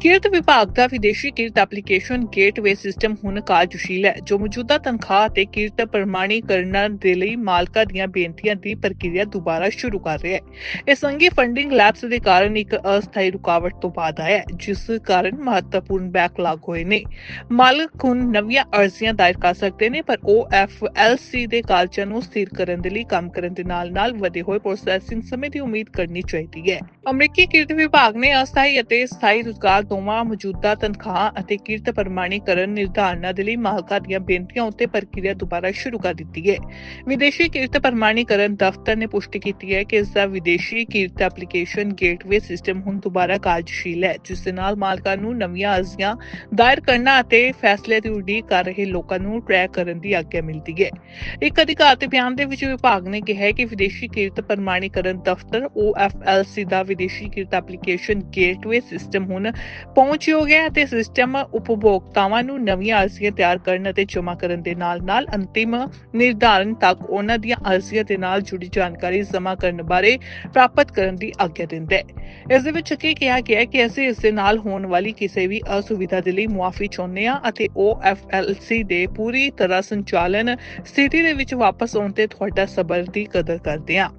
ਕਿਰਤ ਵਿਭਾਗ ਦਾ ਵਿਦੇਸ਼ੀ ਕਿਰਤ ਐਪਲੀਕੇਸ਼ਨ ਗੇਟਵੇ ਸਿਸਟਮ ਹੁਣ ਕਾਰਜਸ਼ੀਲ ਹੈ, ਜੋ ਮੌਜੂਦਾ ਤਨਖਾਹ ਅਤੇ ਕਿਰਤ ਪ੍ਰਮਾਣੀਕਰਨ ਦੇ ਲਈ ਮਾਲਕਾਂ ਦੀਆਂ ਬੇਨਤੀਆਂ ਦੀ ਪ੍ਰਕਿਰਿਆ ਦੁਬਾਰਾ ਸ਼ੁਰੂ ਕਰ ਰਿਹਾ ਹੈ। ਇਹ ਸੰਘੀ ਫੰਡਿੰਗ ਲੈਪਸ ਦੇ ਕਾਰਨ ਇੱਕ ਅਸਥਾਈ ਰੁਕਾਵਟ ਤੋਂ ਬਾਅਦ ਆਇਆ ਜਿਸ ਕਾਰਨ ਮਹੱਤਵਪੂਰਨ ਬੈਕਲਾਗ ਹੋਏ ਨੇ। ਮਾਲਕ ਹੁਣ ਨਵੀਆਂ ਅਰਜ਼ੀਆਂ ਦਾਇਰ ਕਰ ਸਕਦੇ ਨੇ, ਪਰ ਉਹ OFLC ਦੇ ਕਾਰਜਾਂ ਨੂੰ ਸਥਿਰ ਕਰਨ ਦੇ ਲਈ ਕੰਮ ਕਰਨ ਦੇ ਨਾਲ-ਨਾਲ ਵਧੇ ਹੋਏ ਪ੍ਰੋਸੈਸਿੰਗ ਸਮੇਂ ਦੀ ਉਮੀਦ ਕਰਨੀ ਚਾਹੀਦੀ ਹੈ। ਅਮਰੀਕੀ ਕਿਰਤ ਵਿਭਾਗ ਨੇ ਅਸਥਾਈ ਅਤੇ ਸਥਾਈ ਰੁਜ਼ਗਾਰ ਦੋਵਾਂ ਮੌਜੂਦਾ ਤਨਖਾਹ ਅਤੇ ਕਿਰਤ ਪ੍ਰਮਾਣੀਕਰਨ ਨਿਰਧਾਰਨਾਂ ਦੇ ਲਈ ਮਾਲਕਾਂ ਦੀਆਂ ਬੇਨਤੀਆਂ ਉੱਤੇ ਪ੍ਰਕਿਰਿਆ ਦੁਬਾਰਾ ਸ਼ੁਰੂ ਕਰ ਦਿੱਤੀ ਹੈ। ਵਿਦੇਸ਼ੀ ਕਿਰਤ ਪ੍ਰਮਾਣੀਕਰਨ ਦਫ਼ਤਰ ਨੇ ਪੁਸ਼ਟੀ ਕੀਤੀ ਹੈ ਕਿ ਇਸ ਦਾ ਵਿਦੇਸ਼ੀ ਕਿਰਤ ਐਪਲੀਕੇਸ਼ਨ ਗੇਟਵੇ ਸਿਸਟਮ ਹੁਣ ਦੁਬਾਰਾ ਕਾਰਜਸ਼ੀਲ ਹੈ, ਜਿਸ ਦੇ ਨਾਲ ਮਾਲਕਾਂ ਨੂੰ ਨਵੀਆਂ ਅਰਜ਼ੀਆਂ ਦਾਇਰ ਕਰਨਾ ਅਤੇ ਫੈਸਲੇ ਦੀ ਉਡੀਕ ਕਰ ਰਹੇ ਲੋਕਾਂ ਨੂੰ ਟਰੈਕ ਕਰਨ ਦੀ ਆਗਿਆ ਮਿਲਦੀ ਹੈ। ਇੱਕ ਅਧਿਕਾਰਤ ਬਿਆਨ ਦੇ ਵਿੱਚ ਵਿਭਾਗ ਨੇ ਕਿਹਾ ਹੈ ਕਿ ਵਿਦੇਸ਼ੀ ਕਿਰਤ ਪ੍ਰਮਾਣੀਕਰਨ ਦਫ਼ਤਰ OFLC ਦਾ ਵਿਦੇਸ਼ੀ ਕਿਰਤ ਐਪਲੀਕੇਸ਼ਨ ਗੇਟਵੇ ਸਿਸਟਮ ਹੁਣ ਪਹੁੰਚਯੋਗ ਹੈ ਅਤੇ ਸਿਸਟਮ ਉਪਭੋਗਤਾਵਾਂ ਨੂੰ ਨਵੀਆਂ ਅਰਜ਼ੀਆਂ ਤਿਆਰ ਕਰਨ ਅਤੇ ਜਮ੍ਹਾਂ ਕਰਨ ਦੇ ਨਾਲ-ਨਾਲ ਅੰਤਿਮ ਨਿਰਧਾਰਨ ਤੱਕ ਉਹਨਾਂ ਦੀਆਂ ਅਰਜ਼ੀਆਂ ਦੇ ਨਾਲ ਜੁੜੀ ਜਾਣਕਾਰੀ ਜਮ੍ਹਾਂ ਕਰਨ ਬਾਰੇ ਪ੍ਰਾਪਤ ਕਰਨ ਦੀ ਆਗਿਆ ਦਿੰਦਾ ਹੈ। ਇਸ ਦੇ ਵਿੱਚ ਅੱਗੇ ਕਿਹਾ ਗਿਆ ਹੈ ਕਿ ਅਸੀਂ ਇਸ ਦੇ ਨਾਲ ਹੋਣ ਵਾਲੀ ਕਿਸੇ ਵੀ ਅਸੁਵਿਧਾ ਦੇ ਲਈ ਮੁਆਫੀ ਚਾਹੁੰਦੇ ਹਾਂ ਅਤੇ OFLC ਦੇ ਪੂਰੀ ਤਰ੍ਹਾਂ ਸੰਚਾਲਨ ਸਥਿਤੀ ਦੇ ਵਿੱਚ ਵਾਪਸ ਆਉਣ ਤੇ ਤੁਹਾਡਾ ਸਬਰ ਦੀ ਕਦਰ ਕਰਦੇ ਹਾਂ।